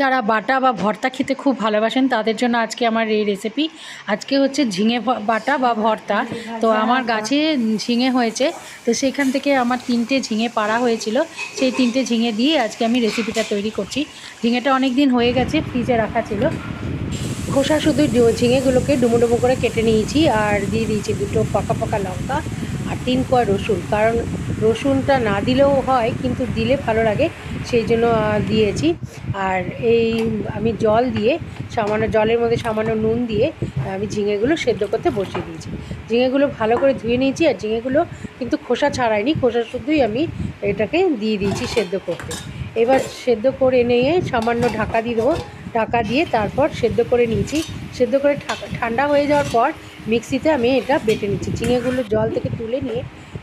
যারা বাটা বা ভর্তা খেতে খুব ভালোবাসেন তাদের জন্য আজকে আমার এই রেসিপি আজকে হচ্ছে ঝিঙে বাটা বা ভর্তা। তো আমার গাছে ঝিঙে হয়েছে। তো সেখান থেকে আমার তিনটে ঝিঙে পাড়া হয়েছিল। সেই তিনটে ঝিঙে দিয়ে আজকে আমি রেসিপিটা তৈরি করছি। ঝিঙেটা অনেক দিন হয়ে গেছে ফ্রিজে রাখা ছিল। খোসা শুধু ঝিঙেগুলোকে ডুমো ডুমো করে কেটে নিয়েছি আর দিয়ে দিয়েছি দুটো পাকা পাকা লঙ্কা। আর তিন কোয়া রসুন। কারণ রসুনটা না দিলেও হয়, কিন্তু দিলে ভালো লাগে, সেই জন্য দিয়েছি। আর এই আমি জল দিয়ে, সামান্য জলের মধ্যে সামান্য নুন দিয়ে, আমি ঝিঙেগুলো সেদ্ধ করতে বসিয়ে দিয়েছি। ঝিঙেগুলো ভালো করে ধুয়ে নিয়েছি, আর ঝিঙেগুলো কিন্তু খোসা ছাড়াইনি, খোসা শুদ্ধই আমি এটাকে দিয়ে দিয়েছি সেদ্ধ করতে। এবার সেদ্ধ করে নিয়ে সামান্য ঢাকা দিয়ে দেবো। ঢাকা দিয়ে তারপর সেদ্ধ করে নিয়েছি। সেদ্ধ করে ঠান্ডা হয়ে যাওয়ার পর মিক্সিতে আমি এটা বেটে নিচ্ছি। ঝিঙেগুলো জল থেকে তুলে নিয়ে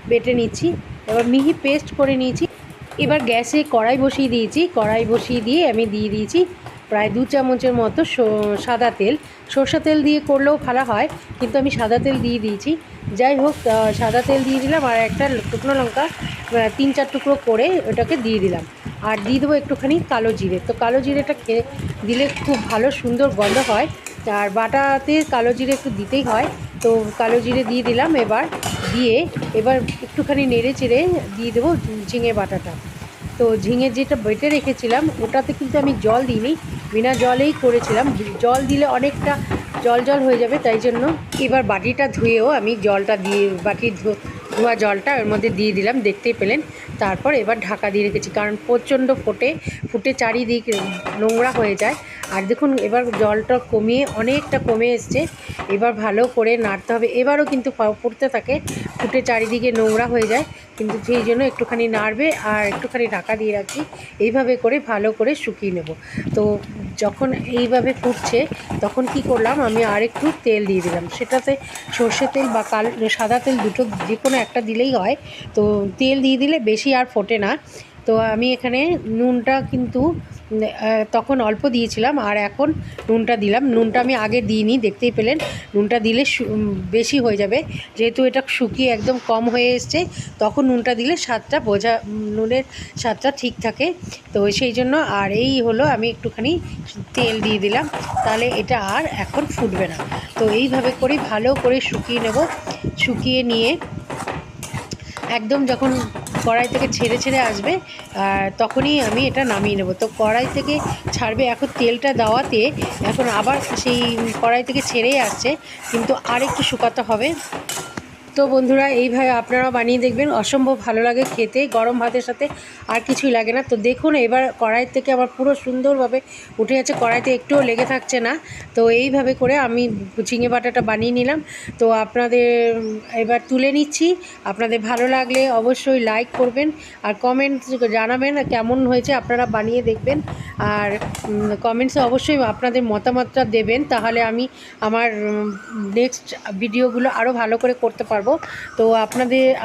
বেটে নিচ্ছি। এবার মিহি পেস্ট করে নিয়েছি। এবার গ্যাসে কড়াই বসিয়ে দিয়েছি। কড়াই বসিয়ে দিয়ে আমি দিয়ে দিয়েছি প্রায় দু চামচের মতো সাদা তেল। সর্ষা তেল দিয়ে করলেও ভালো হয়, কিন্তু আমি সাদা তেল দিয়ে দিয়েছি। যাই হোক সাদা তেল দিয়ে দিলাম আর একটা শুকনো লঙ্কা তিন চার টুকরো করে ওটাকে দিয়ে দিলাম। আর দিয়ে দেবো একটুখানি কালো জিরে। তো কালো জিরেটা দিলে খুব ভালো সুন্দর গন্ধ হয়। আর বাটাতে কালো জিরে একটু দিতেই হয়। তো কালো জিরে দিয়ে দিলাম এবার। দিয়ে এবার একটুখানি নেড়ে চেড়ে দিয়ে দেবো ঝিঙে বাটাটা। তো ঝিঙে যেটা বেটে রেখেছিলাম, ওটাতে কিন্তু আমি জল দিইনি। বিনা জলেই করেছিলাম। জল দিলে অনেকটা জল জল হয়ে যাবে, তাই জন্য এবার বাটিটা ধুয়েও আমি জলটা দিয়ে বাটি ধো- ধোয়া জলটা ওর মধ্যে দিয়ে দিলাম, দেখতেই পেলেন। তারপর এবার ঢাকা দিয়ে রেখেছি, কারণ প্রচণ্ড ফোটে, ফুটে চারিদিক নোংরা হয়ে যায়। আর দেখুন, এবার জলটা কমিয়ে অনেকটা কমে এসছে। এবার ভালো করে নাড়তে হবে। এবারও কিন্তু ফুটতে থাকে। ফুটে চারিদিকে নোংরা হয়ে যায়, কিন্তু সেই জন্য একটুখানি নাড়বে আর একটুখানি ঢাকা দিয়ে রাখছি এইভাবে করে ভালো করে শুকিয়ে নেব। তো যখন এইভাবে ফুটছে, তখন কি করলাম, আমি আর একটু তেল দিয়ে দিলাম। সেটাতে সর্ষে তেল বা কাল, সাদা তেল দুটো যে কোনো একটা দিলেই হয়। তো তেল দিয়ে দিলে বেশি আর ফোটে না। তো আমি এখানে নুনটা কিন্তু তখন অল্প দিয়েছিলাম আর এখন নুনটা দিলাম। নুনটা আমি আগে দিইনি, দেখতেই পেলেন। নুনটা দিলে বেশি হয়ে যাবে। যেহেতু এটা শুকিয়ে একদম কম হয়ে এসছে, তখন নুনটা দিলে স্বাদটা বোঝা নুনের স্বাদটা ঠিক থাকে। তো সেই জন্য আর এই হলো, আমি একটুখানি তেল দিয়ে দিলাম। তাহলে এটা আর এখন ফুটবে না। তো এইভাবে করে ভালো করে শুকিয়ে নেব। শুকিয়ে নিয়ে একদম যখন কড়াই থেকে ছেড়ে ছেড়ে আসবে, আর তখনই আমি এটা নামিয়ে নেব। তো কড়াই থেকে ছাড়বে, এখন তেলটা দেওয়াতে এখন আবার সেই কড়াই থেকে ছেড়েই আসছে, কিন্তু আর একটু শুকাতে হবে। তো বন্ধুরা এইভাবে আপনারা বানিয়ে দেখবেন। অসম্ভব ভালো লাগে খেতে, গরম ভাতের সাথে আর কিছুই লাগে না। তো দেখুন, এবার কড়াই থেকে আমার পুরো সুন্দরভাবে উঠে যাচ্ছে। কড়াইতে একটুও লেগে থাকছে না। তো এইভাবে করে আমি ঝিঙে বাটাটা বানিয়ে নিলাম। তো আপনাদের, এবার তুলে নিচ্ছি। আপনাদের ভালো লাগলে অবশ্যই লাইক করবেন আর কমেন্ট জানাবেন কেমন হয়েছে আপনারা বানিয়ে দেখবেন। আর কমেন্টসে অবশ্যই আপনাদের মতামতটা দেবেন। তাহলে আমি আমার নেক্সট ভিডিওগুলো আরও ভালো করে করতে পারব। তো আপনাদের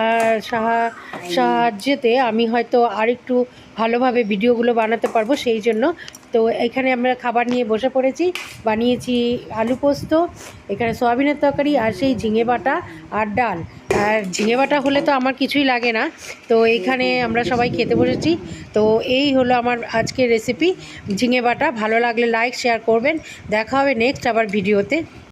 সাহা- সাহায্যেতে আমি হয়তো আরেকটু ভালোভাবে ভিডিওগুলো বানাতে পারব সেই জন্য। তো এখানে আমরা খাবার নিয়ে বসে পড়েছি। বানিয়েছি আলু পোস্ত, এখানে সয়াবিনের তরকারি আর সেই ঝিঙে বাটা আর ডাল। আর ঝিঙে বাটা হলে তো আমার কিছুই লাগে না। তো এখানে আমরা সবাই খেতে বসেছি। তো এই হলো আমার আজকের রেসিপি ঝিঙে বাটা, ভালো লাগলে লাইক শেয়ার করবেন। দেখা হবে নেক্সট আবার ভিডিওতে।